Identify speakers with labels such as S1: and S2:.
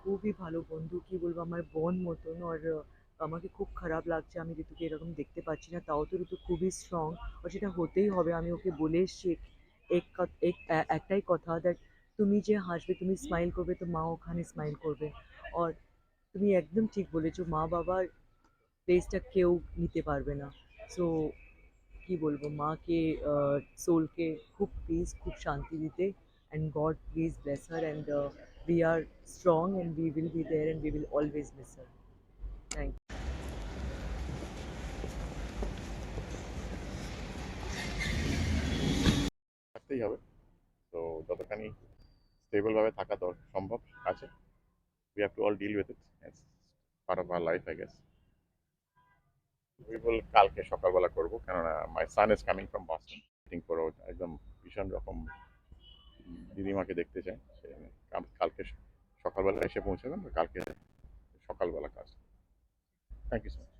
S1: খুবই ভালো বন্ধু, কি বলব, আমার বোন মতন। আর আমাকে খুব খারাপ লাগছে। আমি ঋতুকে এরকম দেখতে পাচ্ছি না। তাও তো ঋতু খুবই স্ট্রং আর সেটা হতেই হবে। আমি ওকে বলে এসছি এক এক একটাই কথা দ্যাট তুমি যে হাসবে, তুমি স্মাইল করবে, তো মা ওখানে স্মাইল করবে। আর তুমি একদম ঠিক বলেছ, মা বাবার প্লেসটা কেউ নিতে পারবে না। সো কি বলব, মাকে সোলকে খুব প্লিজ খুব শান্তি দিতে and God please bless And and we are strong, and we will be there, and we will always miss her. Thank you.
S2: থাকতেই হবে তো যতখানি স্টেবলভাবে থাকা সম্ভব আছে we have to all deal with it part of our life I guess we বল কালকে সকালবেলা করব, কেননা my son is coming from Boston ও একদম ভীষণ রকম দিদিমাকে দেখতে সে কালকে সকালবেলা এসে পৌঁছাবেন কালকে সকালবেলা কাজ থ্যাংক ইউ স্যার